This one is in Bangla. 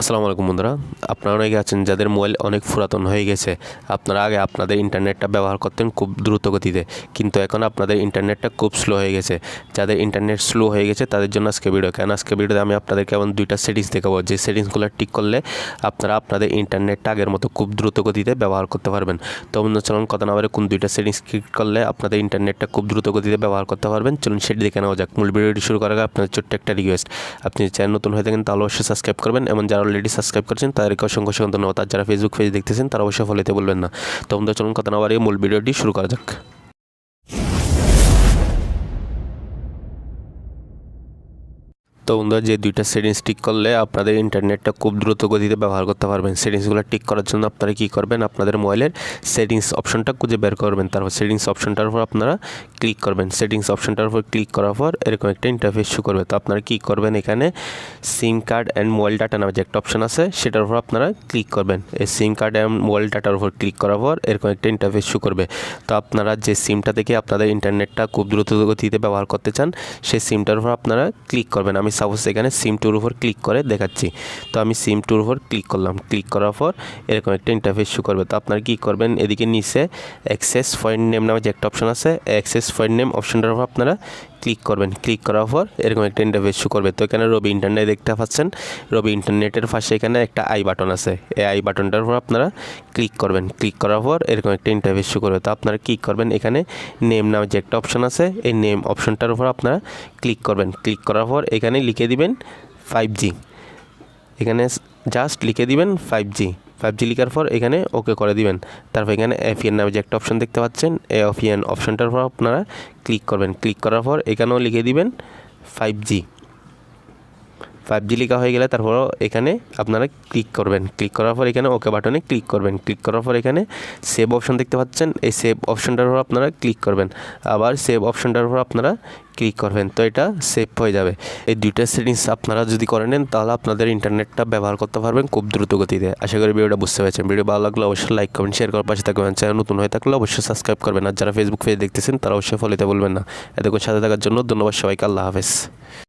আসসালামু আলাইকুম বন্ধুরা। আপনারা অনেকে আছেন, যাদের মোবাইল অনেক পুরাতন হয়ে গেছে। আপনারা আগে আপনাদের ইন্টারনেটটা ব্যবহার করতেন খুব দ্রুত গতিতে। কিন্তু এখন আপনাদের ইন্টারনেটটা খুব স্লো হয়ে গেছে। যাদের ইন্টারনেট স্লো হয়ে গেছে, তাদের জন্য আজকে ভিডিও কেন আজকে ভিডিওতে আমি আপনাদেরকে এমন দুইটা সেটিংস দেখাবো। যে সেটিংসগুলো ঠিক করলে আপনারা আপনাদের ইন্টারনেটটা আগের মতো খুব দ্রুত গতিতে ব্যবহার করতে পারবেন। তো বন্ধু চলুন কথা না বলে কোন দুইটা সেটিংস ক্লিক করলে আপনাদের ইন্টারনেটটা খুব দ্রুত গতিতে ব্যবহার করতে পারবেন। চলুন সেটি দেখে নেওয়া যাক। মূল ভিডিওটি শুরু করার আগে আপনাদের ছোট্ট একটা রিকোয়েস্ট আপনি চ্যানেল নতুন হয়ে থাকেন, তাহলে অবশ্যই সাবস্ক্রাইব করবেন এবং যারা অলরেডি সাবস্ক্রাইব করেছেন, তাদেরকে অসংখ্য অসংখ্য ধন্যবাদ। আর যারা ফেসবুক পেজ দেখতেছেন, তারা অবশ্যই ফলোতে বলবেন না। তো বন্ধু চলুন কথা না বাড়িয়ে মূল ভিডিওটি শুরু করা যাক। তো বন্ধুরা, যে দুইটা সেটিংস ঠিক করলে আপনাদের ইন্টারনেটটা খুব দ্রুত গতিতে ব্যবহার করতে পারবেন। সেটিংসগুলো ঠিক করার জন্য আপনারা কী করবেন? আপনাদের মোবাইলের সেটিংস অপশনটা খুঁজে বের করবেন। তারপর সেটিংস অপশনটার উপর আপনারা ক্লিক করবেন। সেটিংস অপশনটার উপর ক্লিক করার পর এরকম একটা ইন্টারফেস শো করবে। তো আপনারা কী করবেন এখানে? SIM card and mobile data নামে যে একটা অপশন আছে, সেটার উপর আপনারা ক্লিক করবেন। এই সিম কার্ড অ্যান্ড মোবাইল ডাটার উপর ক্লিক করার পর এরকম একটা ইন্টারফেস শো করবে। তো আপনারা যে সিমটা থেকে আপনাদের ইন্টারনেটটা খুব দ্রুত গতিতে ব্যবহার করতে চান, সেই সিমটার উপর আপনারা ক্লিক করবেন। আমি সাপোজ এখানে সিম টুর উপর ক্লিক করে দেখাচ্ছি। তো আমি সিম টুর উপর ক্লিক করলাম। ক্লিক করার পর এরকম একটা ইন্টারফেস শো করবে। তো আপনারা কী করবেন? এদিকে নিচে অ্যাক্সেস পয়েন্ট নেম নামে যে একটা অপশন আছে অ্যাক্সেস পয়েন্ট নেম অপশনটার উপর আপনারা ক্লিক করবেন। ক্লিক করার পর এরকম একটা ইন্টারফেস শো করবে। তো এখানে রবি ইন্টারনেট দেখতে পাচ্ছেন। রবি ইন্টারনেটের পাশে এখানে একটা আই বাটন আছে। এই আই বাটনটার উপর আপনারা ক্লিক করবেন। ক্লিক করার পর এরকম একটা ইন্টারফেস শো করবে। তো আপনারা কী করবেন? এখানে নেম নামে যে একটা অপশন আছে, এই নেম অপশনটার উপর আপনারা ক্লিক করবেন। ক্লিক করার পর এখানে লিখে দিবেন ফাইভ জি এখানে জাস্ট লিখে দিবেন ফাইভ জি ফাইভ জি লিখার পর এখানে ওকে করে দিবেন। তারপর এখানে এফিএন নামে যে একটা অপশন দেখতে পাচ্ছেন, এই এফিএন অপশনটার পর আপনারা ক্লিক করবেন। ক্লিক করার পর এখানেও লিখে দিবেন ফাইভ জি ফাইভ জি লেখা হয়ে গেলে তারপর এখানে আপনারা ক্লিক করবেন। ক্লিক করার পর এখানে ওকে বাটনে ক্লিক করবেন। ক্লিক করার পর এখানে সেভ অপশন দেখতে পাচ্ছেন। এই সেভ অপশনটার উপর আপনারা ক্লিক করবেন। আবার সেভ অপশনটার উপর আপনারা ক্লিক করবেন। তো এটা সেভ হয়ে যাবে। এই দুইটা সেটিংস আপনারা যদি করে নেন, তাহলে আপনাদের ইন্টারনেটটা ব্যবহার করতে পারবেন খুব দ্রুত গতিতে। আশা করি ভিডিওটা বুঝতে পেরেছেন। ভিডিও ভালো লাগলে অবশ্যই লাইক কমেন্ট শেয়ার করার পাশে থাকবেন। চ্যানেল নতুন হয়ে থাকলে অবশ্যই সাবস্ক্রাইব করবেন। আর যারা ফেসবুক পেজ দেখতেছেন, তারা অবশ্যই ফলোতে বলবেন না। এতক্ষণ সাথে থাকার জন্য ধন্যবাদ সবাইকে। আল্লাহ হাফেজ।